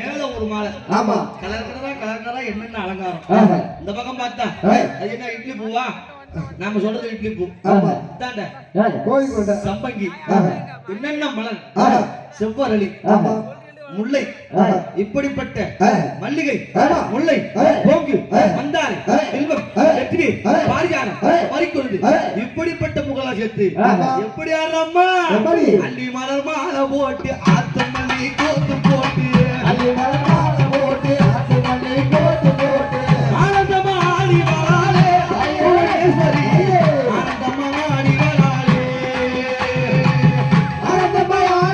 மேல ஒரு மாலை. ஆமா. கலர் கலரா கலர் கலரா என்னென்ன அலங்காரம்? இந்த பக்கம் பார்த்தா அது என்ன இட்லி பூவா? நாம சொல்றது இட்லி பூ. தாண்ட கோழிக்கோட்டை சம்பங்கி. என்னென்ன மலர்? செவ்வரளி. முல்லை. இப்படிப்பட்ட மல்லிகை முல்லை போங்கு மந்தாரை செல்வம் வெற்றி பாரியாரம் மறிக்கொழுது இப்படிப்பட்ட புகழா சேர்த்து எப்படி? அள்ளி மலர் மாலை போட்டு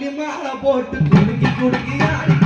சொல்லி மாலை போட்டு குடுக்கி குடுக்கி ஆடி